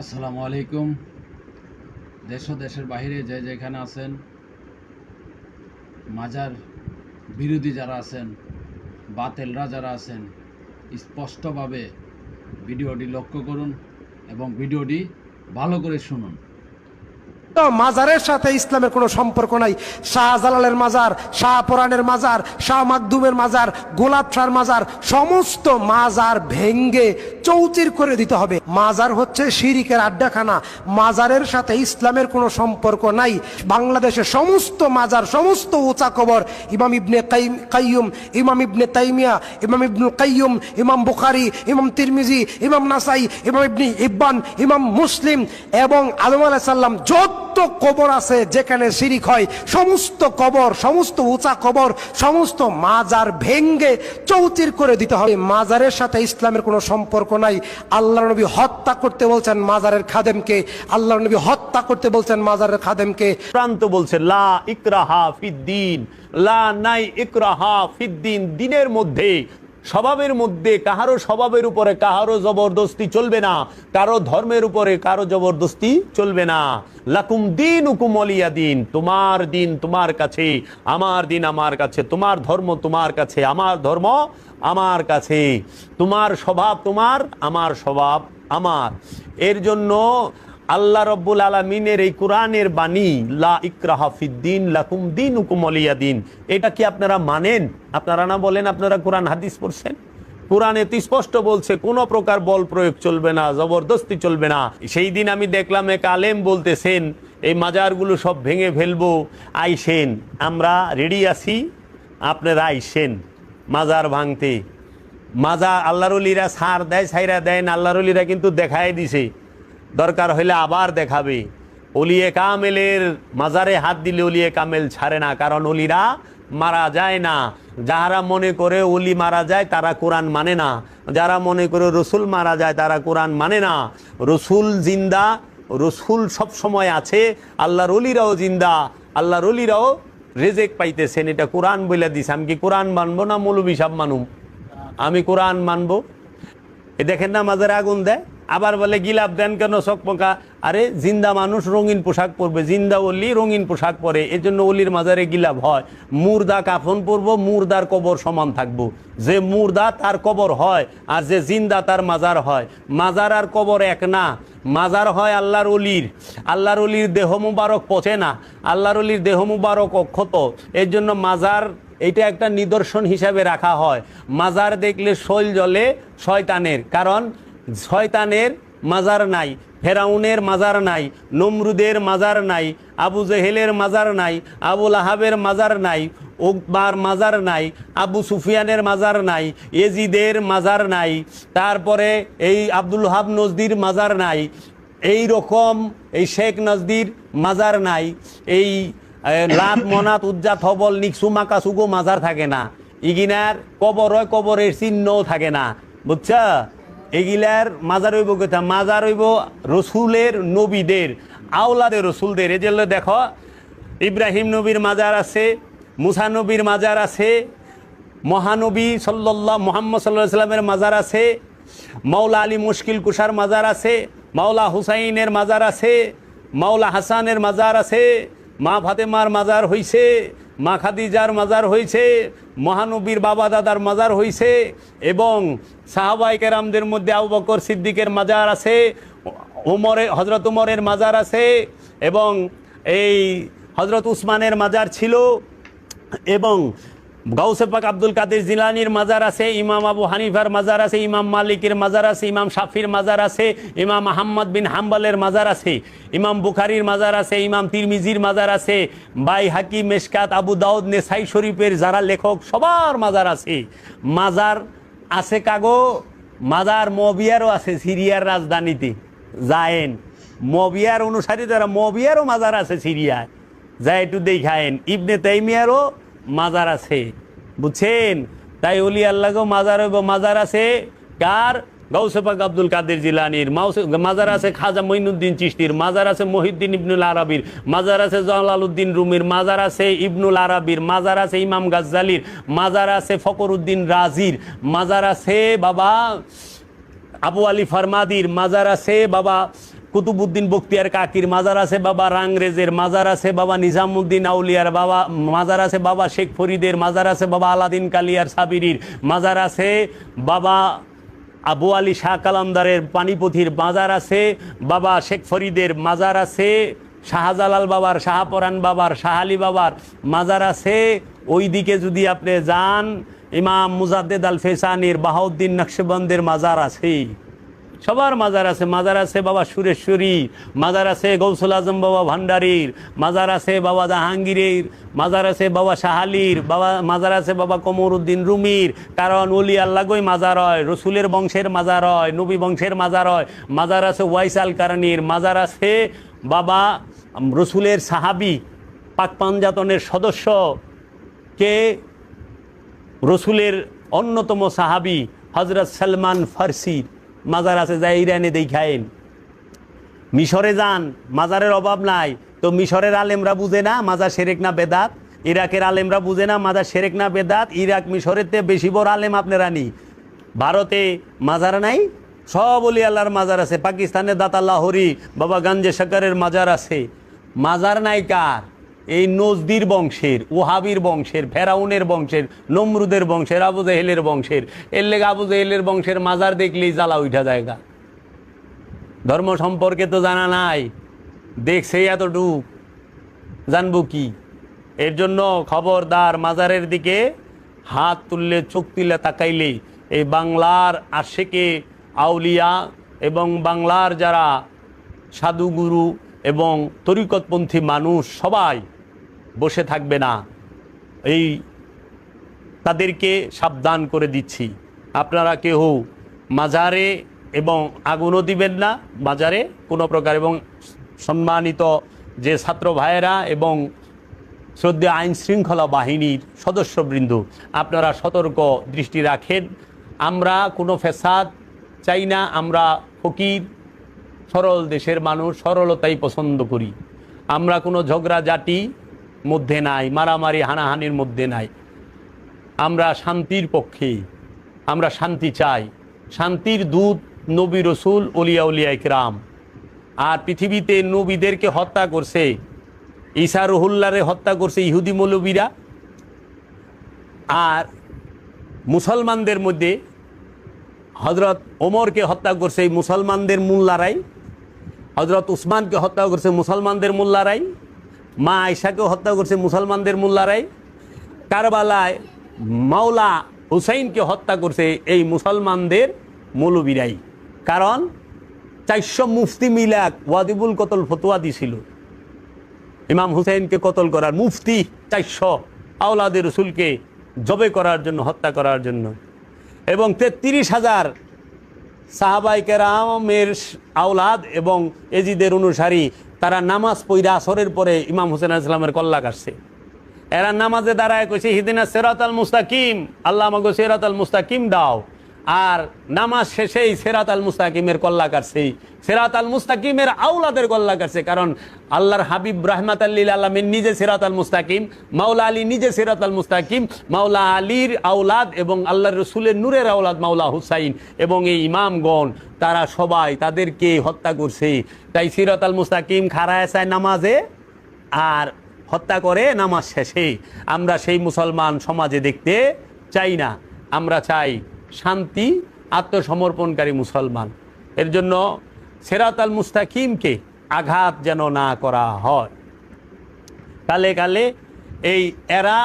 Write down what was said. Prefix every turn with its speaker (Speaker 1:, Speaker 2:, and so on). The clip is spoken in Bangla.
Speaker 1: আসসালামু আলাইকুম। দেশ ও দেশের বাইরে যে যেখানে আছেন, মাজার বিরোধী যারা আছেন, বাতেলরা যারা আছেন, স্পষ্টভাবে ভিডিওটি লক্ষ্য করুন এবং ভিডিওটি ভালো করে শুনুন।
Speaker 2: মাজারের সাথে ইসলামের কোনো সম্পর্ক নাই। শাহজালালের মাজার শাহপরানের মাজার, শাহ মাকদুমের মাজার, গোলাপ মাজার, সমস্ত মাজার ভেঙ্গে চৌচির করে দিতে হবে। মাজার হচ্ছে শিরিকের আড্ডাখানা। মাজারের সাথে ইসলামের কোনো সম্পর্ক নাই। বাংলাদেশের সমস্ত মাজার, সমস্ত উঁচা কবর, ইমাম ইবনে কাইয়ুম, ইমাম ইবনে তাইমিয়া, ইমাম ইবনুল কাইয়ুম, ইমাম বুখারি, ইমাম তিরমিজি, ইমাম নাসাই, ইমাম ইবনি ইব্বান ইমাম মুসলিম এবং আলম আলাহ সাল্লাম যত কবর আছে যেখানে শিরিক হয়। সমস্ত কবর, সমস্ত উঁচা কবর, সমস্ত মাজার ভেঙ্গে চৌচির করে দিতে হবে। মাজারের সাথে ইসলামের কোনো সম্পর্ক নাই। আল্লাহ নবী হত্যা করতে বলছেন মাজারের খাদেমকে। আল্লাহ নবী হত্যা করতে বলছেন মাজারের খাদেমকে।
Speaker 3: প্রান্ত বলছে, লা ইকরাহা ফিদ্দিন লা নাই ইকরাহা ফিদ্দিন দিনের মধ্যে স্বভাবের মধ্যে কাহারো স্বভাবের উপরে কাহারো জবরদস্তি চলবে না, কারও ধর্মের উপরে কারও জবরদস্তি চলবে না। লাকুম দিন উকুম অলিয়া দিন, তোমার দিন তোমার কাছে, আমার দিন আমার কাছে, তোমার ধর্ম তোমার কাছে, আমার ধর্ম আমার কাছে। তোমার স্বভাব তোমার, আমার স্বভাব আমার। এর জন্য আল্লাহ রব্বুল আলমিনের এই কোরআনের বাণী, লা ইকরাহা ফিদ্দিন লাকুম দিন উকুম দিন। এটা কি আপনারা মানেন? আপনারা না বলেন আপনারা কোরআন, হাদিস পড়ছেন? কোরআনে স্পষ্ট বলছে, কোনো প্রকার বল প্রয়োগ চলবে না, জবরদস্তি চলবে না। সেই দিন আমি দেখলাম এক আলেম বলতেছেন, এই মাজারগুলো সব ভেঙে ফেলব, আইসেন, আমরা রেডি আছি, আপনারা আইসেন মাজার ভাঙতে। মাজা আল্লাহরুলিরা সার দেয় সাইরা দেয় না আল্লাহরুলিরা কিন্তু দেখাই দিছে। দরকার হইলে আবার দেখাবে। অলিয়ে কামেলের মাজারে হাত দিলে অলিয়ে কামেল ছাড়ে না, কারণ অলিরা মারা যায় না। যারা মনে করে অলি মারা যায়, তারা কোরআন মানে না। যারা মনে করে রসুল মারা যায়, তারা কোরআন মানে না। রসুল জিন্দা, রসুল সব সময় আছে, আল্লাহর অলিরাও জিন্দা। আল্লাহর অলিরাও রেজেক পাইতেছেন, এটা কোরআন বলে দিস আমি কি কোরআন মানবো না মৌলবী সাহ মানুম? আমি কোরআন মানবো? এ দেখেন না মাজারে আগুন দেয়? আবার বলে, গিলাপ দেন কেন চকমকা আরে, জিন্দা মানুষ রঙিন পোশাক পরবে, জিন্দা অলি রঙিন পোশাক পরে এর জন্য অলির মাজারে গিলাপ হয়। মুর্দা কাফন পরব, মুর্দার কবর সমান থাকব। যে মুর্দা তার কবর হয়, আর যে জিন্দা তার মাজার হয়। মাজার আর কবর এক না। মাজার হয় আল্লাহর অলির। আল্লাহর অলির দেহ মুবারক পচে না। আল্লাহর অলির দেহ মুবারক অক্ষত। এর জন্য মাজার এটা একটা নিদর্শন হিসাবে রাখা হয়। মাজার দেখলে শৈল জলে শয়তানের। কারণ শয়তানের মাজার নাই ফেরাউনের মাজার নাই নমরুদের মাজার নাই আবু জেহেলের মাজার নাই আবুল আহাবের মাজার নাই ওকবার মাজার নাই আবু সুফিয়ানের মাজার নাই এজিদের মাজার নাই তারপরে এই আব্দুল হাব নজদির মাজার নাই এই রকম এই শেখ নজদির মাজার নাই এই লাত মনাত উজ্জাত হবল নিকসু মাকাসুগো মাজার থাকে না ইগিনার কবর হয় কবরের চিহ্নও থাকে না বুঝছা এগিলার মাজার হইব কথা? মাজার হইব রসুলের নবীদের, আওলাদের রসুলদের। এই জন্য দেখো, ইব্রাহিম নবীর মাজার আছে, মুসা নবীর মাজার আছে, মহানবী সাল্লাহ মোহাম্মদ সাল্লাহ সাল্লামের মাজার আছে, মাওলা আলী মুশকিল কুষার মাজার আছে, মাওলা হুসাইনের মাজার আছে, মাওলা হাসানের মাজার আছে, মা ফাতেমার মাজার হইছে মা খাদিজার মাজার হয়েছে মহানবীর বাবা দাদার মাজার হয়েছে এবং সাহাবাই কেরামদের মধ্যে আবু বকর সিদ্দিকের মাজার আছে উমরে হজরত উমরের মাজার আছে এবং এই হজরত উসমানের মাজার ছিল এবং গাউসে পাক আব্দুল কাদের জিলানির মাজার আছে, ইমাম আবু হানিফার মাজার আছে, ইমাম মালিকের মাজার আছে, ইমাম শাফির মাজার আছে, ইমাম আহম্মদ বিন হাম্বালের মাজার আছে, ইমাম বুখারির মাজার আছে, ইমাম তিরমিজির মাজার আছে বাই হাকি মেশকাত, আবু দাউদ নেসাই শরীফের যারা লেখক, সবার মাজার আছে। মাজার আছে কাগো, মাজার মবিয়ারও আছে, সিরিয়ার রাজধানীতে জায়েন মবিয়ার অনুসারী যারা, মবিয়ারও মাজার আছে সিরিয়ায়। যা একটু দেখায়েন। ইবনে তাইমিয়ারও মাজার আছে। বুঝছেন? তাই অলি আল্লাহকেও মাজার হইব, মাজার আছে। কার? গৌসেপাক আব্দুল কাদের জিলানির। মাজার আছে খাজা মঈনুদ্দিন চিশতির। মাজার আছে মহিউদ্দিন ইবনুল আরবির। মাজার আছে জালালউদ্দিন রুমির। মাজার আছে ইবনুল আরবির। মাজার আছে ইমাম গাজ্জালির। মাজার আছে ফকরউদ্দিন রাজির। মাজার আছে বাবা আবু আলী ফারমাদির। মাজার আছে বাবা কুতুবুদ্দিন বক্তিয়ার কাকির মাজার আছে বাবা রাংরেজের মাজার আছে বাবা নিজামুদ্দিন আউলিয়ার বাবা মাজার আছে বাবা শেখ ফরিদের মাজার আছে বাবা আলাদিন কালিয়ার সাবিরির মাজার আছে বাবা আবু আলী শাহ কালামদারের পানিপথির মাজার আছে বাবা শেখ ফরিদের মাজার আছে শাহজালাল বাবার শাহপরান বাবার শাহ আলী বাবার মাজার আছে। ওই দিকে যদি আপনি যান, ইমাম মুজাদ্দেদ আল ফেসানির বাহাউদ্দিন নকশবন্দের মাজার আছে সবার মাজার আছে মাজার আছে বাবা সুরেশ্বরী, মাজার আছে গৌসুল আজম বাবা ভান্ডারীর, মাজার আছে বাবা জাহাঙ্গীরের, মাজার আছে বাবা শাহালির বাবা, মাজার আছে বাবা কমরুদ্দিন রুমির, কারণ অলি আল্লাগই মাজার হয়, রসুলের বংশের মাজার হয়, নবী বংশের মাজার হয়, মাজার আছে ওয়াইস আল কারানির মাজার আছে বাবা রসুলের সাহাবি, পাক পাঞ্জাতনের সদস্য, কে? রসুলের অন্যতম সাহাবি হজরত সালমান ফার্সির মাজার আছে যা ইরানে দেখায়েন মিশরে যান, মাজারের অভাব নাই। তো মিশরের আলেমরা বুঝে না মাজার সেরেক না বেদাত? ইরাকের আলেমরা বুঝে না মাজার সেরেক না বেদাত? ইরাক মিশরের তে বেশি বড় আলেম আপনারা নি। ভারতে মাজার নাই, সব অলি আল্লাহর মাজার আছে। পাকিস্তানের দাতা লাহোরি বাবা গাঞ্জে শাকারের মাজার আছে। মাজার নাই কার? এই নজদির বংশের, ওহাবির বংশের, ফেরাউনের বংশের, নমরুদের বংশের, আবু জেহেলের বংশের, এর লেগে আবু জেহেলের বংশের মাজার দেখলেই জ্বালা উঠা জায়গা। ধর্ম সম্পর্কে তো জানা নাই, দেখছে এতটুক, জানব কি? এর জন্য খবরদার মাজারের দিকে হাত তুললে, চোখ তুলে তাকাইলে এই বাংলার আশেকে আউলিয়া এবং বাংলার যারা সাধুগুরু এবং তরিকতপন্থী মানুষ সবাই বসে থাকবে না। এই তাদেরকে সাবধান করে দিচ্ছি। আপনারা কেউ মাজারে এবং আগুনও দিবেন না, মাজারে কোনো প্রকার এবং সম্মানিত যে ছাত্র ভাইয়েরা এবং শ্রদ্ধা আইন শৃঙ্খলা বাহিনীর সদস্যবৃন্দ, আপনারা সতর্ক দৃষ্টি রাখেন। আমরা কোনো ফেসাদ চাই না, আমরা ফকির, সরল দেশের মানুষ, সরলতাই পছন্দ করি। আমরা কোনো ঝগড়া জাতি মধ্যে নাই, মারামারি, হানাহানির মধ্যে নাই। আমরা শান্তির পক্ষে, আমরা শান্তি চাই। শান্তির দূত নবী রসুল অলিয়া উলিয়া ইকরাম। আর পৃথিবীতে নবীদেরকে হত্যা করছে ঈশা রহুল্লারে হত্যা করছে ইহুদি মৌলবীরা। আর মুসলমানদের মধ্যে হজরত ওমরকে হত্যা করছে মুসলমানদের মোল্লারাই হজরত উসমানকে হত্যা করছে মুসলমানদের মোল্লারাই। মা আয়সাকেও হত্যা করছে মুসলমানদের মোল্লারাই। কারবালায় মাওলা হুসাইনকে হত্যা করছে এই মুসলমানদের মৌলবীরাই। কারণ চারশো মুফতি মিলাক ওয়াদিবুল কতল ফতোয়া দিছিল। ইমাম হুসাইনকে কতল করার মুফতি চারশো আওলাদের রসুলকে জবে করার জন্য, হত্যা করার জন্য। এবং তেত্রিশ হাজার সাহাবাই কেরামের আওলাদ এবং এজিদের অনুসারী তারা নামাজ পৈরা আসরের পরে ইমাম হুসেন ইসলামের কল্লা কাটছে এরা নামাজে দাঁড়ায় কইছে হিদিনা সেরাত আল মুস্তাকিম। আল্লাহ আমাকে সেরাত আল মুস্তাকিম দাও। আর নামাজ শেষেই সেরাত আল মুস্তাকিমের কল্লা কাটছে। সেরাত আল মুস্তাকিমের আউলাদের কল্লা কাটছে, কারণ আল্লাহর হাবিব রাহমাত আল্লিল আলমের নিজে সেরাত আল মুস্তাকিম, মাওলা আলী নিজে সেরাত আল মুস্তাকিম, মাওলা আলীর আউলাদ এবং আল্লাহর রসুলের নূরের আউলাদ মাওলা হুসাইন এবং এই ইমামগণ, তারা সবাই তাদেরকে হত্যা করছে। তাই সিরাত আল মুস্তাকিম খারায় চায় নামাজে আর হত্যা করে নামাজ শেষে। আমরা সেই মুসলমান সমাজে দেখতে চাই না। আমরা চাই শান্তি, আত্মসমর্পণকারী মুসলমান। এর জন্য সেরাত আল মুস্তাকিমকে আঘাত যেন না করা হয়। কালে কালে এই এরা